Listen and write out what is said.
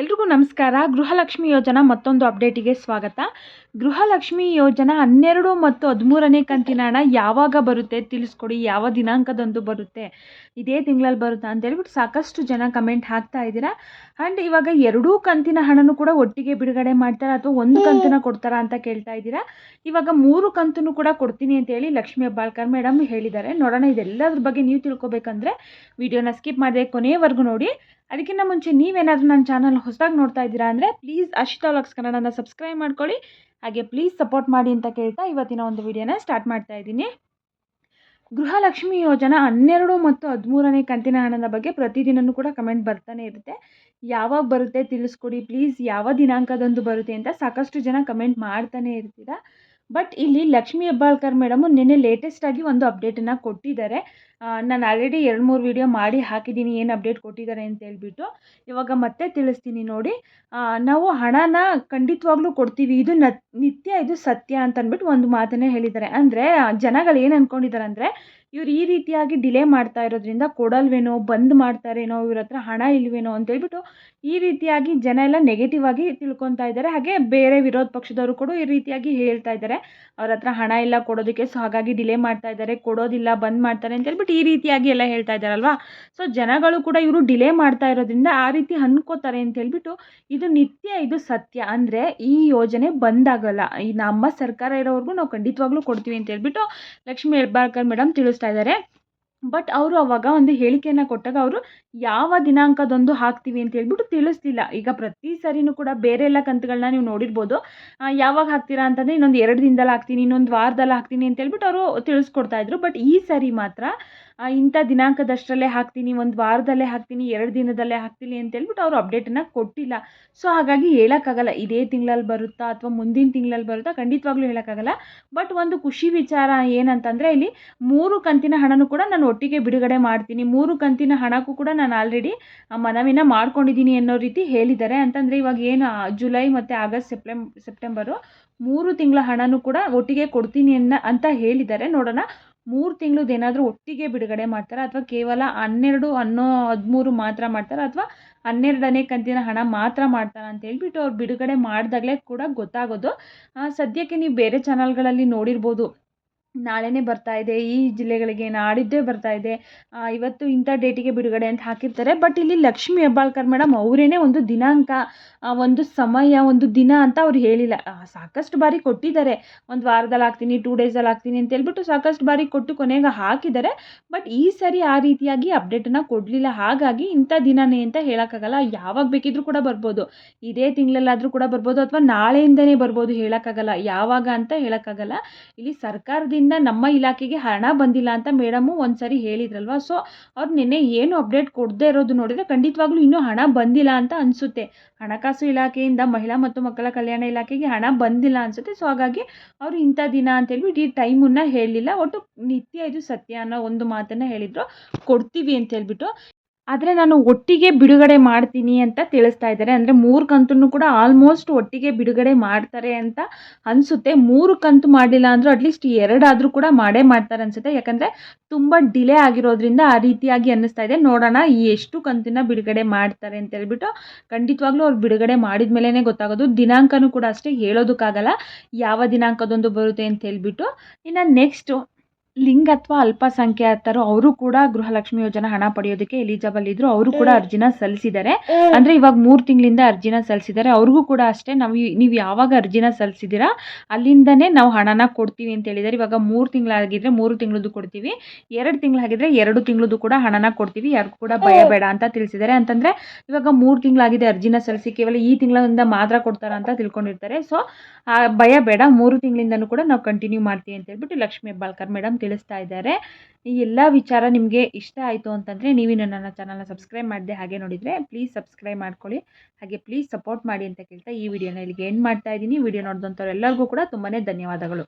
ಎಲ್ರಿಗೂ ನಮಸ್ಕಾರ. ಗೃಹಲಕ್ಷ್ಮಿ ಯೋಜನಾ ಮತ್ತೊಂದು ಅಪ್ಡೇಟಿಗೆ ಸ್ವಾಗತ. ಗೃಹಲಕ್ಷ್ಮಿ ಯೋಜನಾ ಹನ್ನೆರಡು ಮತ್ತು ಹದಿಮೂರನೇ ಕಂತಿನ ಹಣ ಯಾವಾಗ ಬರುತ್ತೆ ತಿಳಿಸ್ಕೊಡಿ. ಯಾವ ದಿನಾಂಕದಂದು ಬರುತ್ತೆ? ಇದೇ ತಿಂಗಳಲ್ಲಿ ಬರುತ್ತಾ ಅಂತ ಹೇಳ್ಬಿಟ್ಟು ಸಾಕಷ್ಟು ಜನ ಕಮೆಂಟ್ ಹಾಕ್ತಾ ಇದ್ದೀರಾ. ಆ್ಯಂಡ್ ಇವಾಗ ಎರಡೂ ಕಂತಿನ ಹಣನೂ ಕೂಡ ಒಟ್ಟಿಗೆ ಬಿಡುಗಡೆ ಮಾಡ್ತಾರಾ ಅಥವಾ ಒಂದು ಕಂತಿನ ಕೊಡ್ತಾರಾ ಅಂತ ಕೇಳ್ತಾ ಇದ್ದೀರಾ? ಇವಾಗ ಮೂರು ಕಂತನ್ನು ಕೂಡ ಕೊಡ್ತೀನಿ ಅಂತ ಹೇಳಿ ಲಕ್ಷ್ಮಿ ಹೆಬ್ಬಾಳ್ಕರ್ ಮೇಡಮ್ ಹೇಳಿದ್ದಾರೆ. ನೋಡೋಣ ಇದೆಲ್ಲದ್ರ ಬಗ್ಗೆ ನೀವು ತಿಳ್ಕೊಬೇಕಂದ್ರೆ ವಿಡಿಯೋನ ಸ್ಕಿಪ್ ಮಾಡದೆ ಕೊನೆಯವರೆಗೂ ನೋಡಿ. ಅದಕ್ಕಿಂತ ಮುಂಚೆ ನೀವೇನಾದರೂ ನನ್ನ ಚಾನಲ್ ಹೊಸದಾಗಿ ನೋಡ್ತಾ ಇದ್ದೀರಾ ಅಂದರೆ ಪ್ಲೀಸ್ ಅಶಿತಾ ವ್ಲಾಗ್ಸ್ ಕನ್ನಡನ ಸಬ್ಸ್ಕ್ರೈಬ್ ಮಾಡ್ಕೊಳ್ಳಿ. ಹಾಗೆ ಪ್ಲೀಸ್ ಸಪೋರ್ಟ್ ಮಾಡಿ ಅಂತ ಕೇಳ್ತಾ ಇವತ್ತಿನ ಒಂದು ವಿಡಿಯೋನ ಸ್ಟಾರ್ಟ್ ಮಾಡ್ತಾ ಇದ್ದೀನಿ. ಗೃಹಲಕ್ಷ್ಮಿ ಯೋಜನಾ ಹನ್ನೆರಡು ಮತ್ತು ಹದಿಮೂರನೇ ಕಂತಿನ ಹಣದ ಬಗ್ಗೆ ಪ್ರತಿದಿನವೂ ಕೂಡ ಕಮೆಂಟ್ ಬರ್ತಾನೆ ಇರುತ್ತೆ. ಯಾವಾಗ ಬರುತ್ತೆ ತಿಳಿಸ್ಕೊಡಿ ಪ್ಲೀಸ್ ಯಾವ ದಿನಾಂಕದಂದು ಬರುತ್ತೆ ಅಂತ ಸಾಕಷ್ಟು ಜನ ಕಮೆಂಟ್ ಮಾಡ್ತಾನೆ ಇರ್ತೀರಾ. ಬಟ್ ಇಲ್ಲಿ ಲಕ್ಷ್ಮಿ ಹೆಬ್ಬಾಳ್ಕರ್ ಮೇಡಮು ನಿನ್ನೆ ಲೇಟೆಸ್ಟಾಗಿ ಒಂದು ಅಪ್ಡೇಟನ್ನು ಕೊಟ್ಟಿದ್ದಾರೆ. ನಾನು ಆಲ್ರೆಡಿ ಎರಡು ಮೂರು ವೀಡಿಯೋ ಮಾಡಿ ಹಾಕಿದ್ದೀನಿ ಏನು ಅಪ್ಡೇಟ್ ಕೊಟ್ಟಿದ್ದಾರೆ ಅಂತ ಹೇಳ್ಬಿಟ್ಟು ಇವಾಗ ಮತ್ತೆ ತಿಳಿಸ್ತೀನಿ ನೋಡಿ. ನಾವು ಹಣನ ಖಂಡಿತವಾಗ್ಲೂ ಕೊಡ್ತೀವಿ. ಇದು ನಿತ್ಯ ಇದು ಸತ್ಯ ಅಂತ ಅಂದ್ಬಿಟ್ಟು ಒಂದು ಮಾತನ್ನೇ ಹೇಳಿದ್ದಾರೆ ಅಂದರೆ ಜನಗಳು ಏನು ಅಂದ್ಕೊಂಡಿದ್ದಾರೆ ಅಂದರೆ, ಇವ್ರು ಈ ರೀತಿಯಾಗಿ ಡಿಲೇ ಮಾಡ್ತಾ ಇರೋದ್ರಿಂದ ಕೊಡಲ್ವೇನೋ, ಬಂದ್ ಮಾಡ್ತಾರೇನೋ, ಇವ್ರ ಹತ್ರ ಹಣ ಇಲ್ವೇನೋ ಅಂತೇಳ್ಬಿಟ್ಟು ಈ ರೀತಿಯಾಗಿ ಜನ ಎಲ್ಲ ನೆಗೆಟಿವ್ ಆಗಿ ತಿಳ್ಕೊತಾ ಇದ್ದಾರೆ ಹಾಗೆ ಬೇರೆ ವಿರೋಧ ಪಕ್ಷದವರು ಕೂಡ ಈ ರೀತಿಯಾಗಿ ಹೇಳ್ತಾ ಇದ್ದಾರೆ ಅವ್ರ ಹತ್ರ ಹಣ ಇಲ್ಲ, ಕೊಡೋದಕ್ಕೆ ಸೊ ಹಾಗಾಗಿ ಡಿಲೇ ಮಾಡ್ತಾ ಇದ್ದಾರೆ ಕೊಡೋದಿಲ್ಲ, ಬಂದ್ ಮಾಡ್ತಾರೆ ಅಂತ ಹೇಳ್ಬಿಟ್ಟು ಈ ರೀತಿಯಾಗಿ ಎಲ್ಲ ಹೇಳ್ತಾ ಇದ್ದಾರಲ್ವಾ? ಸೊ ಜನಗಳು ಕೂಡ ಇವರು ಡಿಲೇ ಮಾಡ್ತಾ ಇರೋದ್ರಿಂದ ಆ ರೀತಿ ಅನ್ಕೋತಾರೆ ಅಂತ ಹೇಳ್ಬಿಟ್ಟು ಇದು ನಿತ್ಯ, ಇದು ಸತ್ಯ. ಅಂದರೆ ಈ ಯೋಜನೆ ಬಂದಾಗಲ್ಲ. ಈ ನಮ್ಮ ಸರ್ಕಾರ ಇರೋವರೆಗೂ ನಾವು ಖಂಡಿತವಾಗ್ಲೂ ಕೊಡ್ತೀವಿ ಅಂತ ಹೇಳ್ಬಿಟ್ಟು ಲಕ್ಷ್ಮೀ ಹೆಬ್ಬಾಳ್ಕರ್ ಮೇಡಮ್ ತಿಳಿಸ್ತಾ ಇದ್ದಾರೆ. ಬಟ್ ಅವರು ಅವಾಗ ಒಂದು ಹೇಳಿಕೆಯನ್ನು ಕೊಟ್ಟಾಗ ಅವರು, ಯಾವ ದಿನಾಂಕದೊಂದು ಹಾಕ್ತೀವಿ ಅಂತ ಹೇಳ್ಬಿಟ್ಟು ತಿಳಿಸ್ಲಿಲ್ಲ. ಈಗ ಪ್ರತಿ ಸರಿನೂ ಕೂಡ ಬೇರೆ ಎಲ್ಲ ಕಂತುಗಳನ್ನ ನೀವು ನೋಡಿರ್ಬೋದು. ಯಾವಾಗ ಹಾಕ್ತೀರಾ ಅಂತಂದರೆ ಇನ್ನೊಂದು ಎರಡು ದಿನದಲ್ಲಿ ಹಾಕ್ತೀನಿ, ಇನ್ನೊಂದು ವಾರದಲ್ಲಿ ಹಾಕ್ತೀನಿ ಅಂತ ಹೇಳ್ಬಿಟ್ಟು ಅವರು ತಿಳಿಸ್ಕೊಡ್ತಾ ಇದ್ರು. ಬಟ್ ಈ ಸರಿ ಮಾತ್ರ ಇಂಥ ದಿನಾಂಕದಷ್ಟರಲ್ಲೇ ಹಾಕ್ತೀನಿ, ಒಂದು ವಾರದಲ್ಲೇ ಹಾಕ್ತೀನಿ, ಎರಡು ದಿನದಲ್ಲೇ ಹಾಕ್ತೀನಿ ಅಂತ ಹೇಳ್ಬಿಟ್ಟು ಅವರು ಅಪ್ಡೇಟನ್ನು ಕೊಟ್ಟಿಲ್ಲ. ಸೊ ಹಾಗಾಗಿ ಹೇಳೋಕ್ಕಾಗಲ್ಲ. ಇದೇ ತಿಂಗಳಲ್ಲಿ ಬರುತ್ತಾ ಅಥವಾ ಮುಂದಿನ ತಿಂಗಳಲ್ಲಿ ಬರುತ್ತಾ ಖಂಡಿತವಾಗ್ಲೂ ಹೇಳೋಕ್ಕಾಗಲ್ಲ. ಬಟ್ ಒಂದು ಖುಷಿ ವಿಚಾರ ಏನಂತಂದರೆ ಇಲ್ಲಿ ಮೂರು ಕಂತಿನ ಹಣನೂ ಕೂಡ ನಾನು ಒಟ್ಟಿಗೆ ಬಿಡುಗಡೆ ಮಾಡ್ತೀನಿ. ಮೂರು ಕಂತಿನ ಹಣಕ್ಕೂ ಕೂಡ ನಾನು ಆಲ್ರೆಡಿ ಮನವಿನ ಮಾಡ್ಕೊಂಡಿದ್ದೀನಿ ಅನ್ನೋ ರೀತಿ ಹೇಳಿದ್ದಾರೆ. ಅಂತಂದರೆ ಇವಾಗ ಏನು ಜುಲೈ ಮತ್ತು ಆಗಸ್ಟ್ ಸೆಪ್ಟೆಂಬ್ ಸೆಪ್ಟೆಂಬರು, ಮೂರು ತಿಂಗಳ ಹಣನೂ ಕೂಡ ಒಟ್ಟಿಗೆ ಕೊಡ್ತೀನಿ ಅನ್ನ, ಅಂತ ಹೇಳಿದ್ದಾರೆ. ನೋಡೋಣ, ಮೂರು ತಿಂಗಳದ್ದು ಏನಾದರೂ ಒಟ್ಟಿಗೆ ಬಿಡುಗಡೆ ಮಾಡ್ತಾರಾ? ಅಥವಾ ಕೇವಲ ಹನ್ನೆರಡು, ಹನ್ನೋ, ಹದಿಮೂರು ಮಾತ್ರ ಮಾಡ್ತಾರಾ? ಅಥವಾ ಹನ್ನೆರಡನೇ ಕಂತಿನ ಹಣ ಮಾತ್ರ ಮಾಡ್ತಾರಾ ಅಂತ ಹೇಳ್ಬಿಟ್ಟು ಅವ್ರು ಬಿಡುಗಡೆ ಮಾಡಿದಾಗಲೇ ಕೂಡ ಗೊತ್ತಾಗೋದು. ಸದ್ಯಕ್ಕೆ ನೀವು ಬೇರೆ ಚಾನಲ್ಗಳಲ್ಲಿ ನೋಡಿರ್ಬೋದು. ನಾಳೆನೇ ಬರ್ತಾ ಇದೆ, ಈ ಜಿಲ್ಲೆಗಳಿಗೆ ನಾಡಿದ್ದೇ ಬರ್ತಾ ಇದೆ. ಇವತ್ತು ಇಂಥ ಡೇಟಿಗೆ ಬಿಡುಗಡೆ ಅಂತ ಹಾಕಿರ್ತಾರೆ. ಬಟ್ ಇಲ್ಲಿ ಲಕ್ಷ್ಮಿ ಹೆಬ್ಬಾಳ್ಕರ್ ಮೇಡಮ್ ಅವರೇನೆ ಒಂದು ದಿನಾಂಕ ಒಂದು ಸಮಯ, ಒಂದು ದಿನ ಅಂತ ಅವ್ರು ಹೇಳಿಲ್ಲ. ಸಾಕಷ್ಟು ಬಾರಿ ಕೊಟ್ಟಿದ್ದಾರೆ. ಒಂದು ವಾರದಲ್ಲಿ ಹಾಕ್ತೀನಿ ಟೂ ಡೇಸಲ್ಲಿ ಹಾಕ್ತೀನಿ ಅಂತ ಹೇಳ್ಬಿಟ್ಟು ಸಾಕಷ್ಟು ಬಾರಿ ಕೊಟ್ಟು ಕೊನೆಗೆ ಹಾಕಿದ್ದಾರೆ. ಬಟ್ ಈ ಸರಿ ಆ ರೀತಿಯಾಗಿ ಅಪ್ಡೇಟನ್ನು ಕೊಡಲಿಲ್ಲ. ಹಾಗಾಗಿ ಇಂಥ ದಿನನೇ ಅಂತ ಹೇಳೋಕ್ಕಾಗಲ್ಲ. ಯಾವಾಗ ಬೇಕಿದ್ರೂ ಕೂಡ ಬರ್ಬೋದು. ಇದೇ ತಿಂಗಳಲ್ಲಾದರೂ ಕೂಡ ಬರ್ಬೋದು ಅಥವಾ ನಾಳೆಯಿಂದನೇ ಬರ್ಬೋದು ಹೇಳೋಕ್ಕಾಗಲ್ಲ. ಯಾವಾಗ ಅಂತ ಹೇಳೋಕ್ಕಾಗಲ್ಲ. ಇಲ್ಲಿ ಸರ್ಕಾರದಿಂದ ನಮ್ಮ ಇಲಾಖೆಗೆ ಹಣ ಬಂದಿಲ್ಲ ಅಂತ ಮೇಡಮು ಒಂದ್ಸರಿ ಹೇಳಿದ್ರಲ್ವಾ? ಹೇಳಿದ್ರಲ್ವ ಸೊ ಅವ್ರು ನಿನ್ನೆ ಏನು ಅಪ್ಡೇಟ್ ಕೊಡದೇ ಇರೋದು ನೋಡಿದರೆ ಖಂಡಿತವಾಗ್ಲೂ ಇನ್ನೂ ಹಣ ಬಂದಿಲ್ಲ ಅಂತ ಅನಿಸುತ್ತೆ. ಹಣಕಾಸು ಇಲಾಖೆಯಿಂದ ಮಹಿಳಾ ಮತ್ತು ಮಕ್ಕಳ ಕಲ್ಯಾಣ ಇಲಾಖೆಗೆ ಹಣ ಬಂದಿಲ್ಲ ಅನಿಸುತ್ತೆ. ಸೊ ಹಾಗಾಗಿ ಅವರು ಇಂಥ ದಿನ ಅಂತೇಳ್ಬಿಟ್ಟು ಈ ಟೈಮನ್ನು ಹೇಳಲಿಲ್ಲ. ಒಟ್ಟು ನಿತ್ಯ ಇದು ಸತ್ಯ ಅನ್ನೋ ಒಂದು ಮಾತನ್ನು ಹೇಳಿದರು. ಕೊಡ್ತೀವಿ ಅಂತ ಹೇಳ್ಬಿಟ್ಟು. ಆದರೆ ನಾನು ಒಟ್ಟಿಗೆ ಬಿಡುಗಡೆ ಮಾಡ್ತೀನಿ ಅಂತ ತಿಳಿಸ್ತಾ ಇದ್ದಾರೆ. ಅಂದರೆ ಮೂರು ಕಂತನ್ನು ಕೂಡ ಆಲ್ಮೋಸ್ಟ್ ಒಟ್ಟಿಗೆ ಬಿಡುಗಡೆ ಮಾಡ್ತಾರೆ ಅಂತ ಅನಿಸುತ್ತೆ. ಮೂರು ಕಂತು ಮಾಡಿಲ್ಲ ಅಂದರೂ ಅಟ್ಲೀಸ್ಟ್ ಎರಡಾದರೂ ಕೂಡ ಮಾಡೇ ಮಾಡ್ತಾರೆ ಅನಿಸುತ್ತೆ. ಯಾಕಂದರೆ ತುಂಬ ಡಿಲೇ ಆಗಿರೋದ್ರಿಂದ ಆ ರೀತಿಯಾಗಿ ಅನ್ನಿಸ್ತಾ ಇದೆ. ನೋಡೋಣ ಈ ಎಷ್ಟು ಕಂತಿನ ಬಿಡುಗಡೆ ಮಾಡ್ತಾರೆ ಅಂತ ಹೇಳ್ಬಿಟ್ಟು ಖಂಡಿತವಾಗ್ಲೂ ಅವ್ರು ಬಿಡುಗಡೆ ಮಾಡಿದ ಮೇಲೇ ಗೊತ್ತಾಗೋದು. ದಿನಾಂಕನೂ ಕೂಡ ಅಷ್ಟೇ ಹೇಳೋದಕ್ಕಾಗಲ್ಲ. ಯಾವ ದಿನಾಂಕದೊಂದು ಬರುತ್ತೆ ಅಂತ ಹೇಳ್ಬಿಟ್ಟು ಇನ್ನು ನೆಕ್ಸ್ಟು ಲಿಂಗ ಅಥವಾ ಅಲ್ಪಸಂಖ್ಯಾತರು ಅವರು ಕೂಡ ಗೃಹಲಕ್ಷ್ಮಿ ಯೋಜನೆ ಹಣ ಪಡೆಯೋದಕ್ಕೆ ಎಲಿಜಿಬಲ್ ಇದ್ರು ಅವರು ಕೂಡ ಅರ್ಜಿನ ಸಲ್ಲಿಸಿದ್ದಾರೆ. ಅಂದ್ರೆ ಇವಾಗ ಮೂರು ತಿಂಗಳಿಂದ ಅರ್ಜಿನ ಸಲ್ಲಿಸಿದ್ದಾರೆ. ಅವ್ರಿಗೂ ಕೂಡ ಅಷ್ಟೇ ನಾವು ನೀವು ಯಾವಾಗ ಅರ್ಜಿನ ಸಲ್ಲಿಸಿದಿರಾ ಅಲ್ಲಿಂದನೇ ನಾವು ಹಣನ ಕೊಡ್ತೀವಿ ಅಂತ ಹೇಳಿದಾರೆ ಇವಾಗ ಮೂರು ತಿಂಗಳಾಗಿದ್ರೆ ಮೂರು ತಿಂಗಳದ್ದು ಕೊಡ್ತೀವಿ ಎರಡು ತಿಂಗಳಾಗಿದ್ರೆ ಎರಡು ತಿಂಗಳದ್ದು ಕೂಡ ಹಣನ ಕೊಡ್ತೀವಿ. ಯಾರಿಗೂ ಕೂಡ ಭಯ ಬೇಡ ಅಂತ ತಿಳಿಸಿದ್ದಾರೆ. ಅಂತಂದ್ರೆ ಇವಾಗ ಮೂರು ತಿಂಗಳಾಗಿದೆ ಅರ್ಜಿನ ಸಲ್ಲಿಸಿ ಕೇವಲ ಈ ತಿಂಗಳಿಂದ ಮಾತ್ರ ಕೊಡ್ತಾರ ಅಂತ ತಿಳ್ಕೊಂಡಿರ್ತಾರೆ. ಸೊ ಭಯ ಬೇಡ ಮೂರು ತಿಂಗಳಿಂದನೂ ಕೂಡ ನಾವು ಕಂಟಿನ್ಯೂ ಮಾಡ್ತೀವಿ ಅಂತ ಹೇಳ್ಬಿಟ್ಟು ಲಕ್ಷ್ಮೀ ಹೆಬ್ಬಾಳ್ಕರ್ ಮೇಡಮ್ ತಿಳಿಸ್ತಾ ಇದ್ದಾರೆ. ಈ ಎಲ್ಲ ವಿಚಾರ ನಿಮಗೆ ಇಷ್ಟ ಆಯಿತು ಅಂತಂದರೆ ನೀವಿನ್ನು ನನ್ನ ಚಾನಲ್ನ ಸಬ್ಸ್ಕ್ರೈಬ್ ಮಾಡಿದೆ ಹಾಗೆ ನೋಡಿದರೆ ಪ್ಲೀಸ್ ಸಬ್ಸ್ಕ್ರೈಬ್ ಮಾಡ್ಕೊಳ್ಳಿ. ಹಾಗೆ ಪ್ಲೀಸ್ ಸಪೋರ್ಟ್ ಮಾಡಿ ಅಂತ ಕೇಳ್ತಾ ಈ ವಿಡಿಯೋನ ಇಲ್ಲಿಗೆ ಎಂಡ್ ಮಾಡ್ತಾ ಇದ್ದೀನಿ. ವಿಡಿಯೋ ನೋಡಿದಂಥವ್ರು ಎಲ್ಲರಿಗೂ ಕೂಡ ತುಂಬಾ ಧನ್ಯವಾದಗಳು.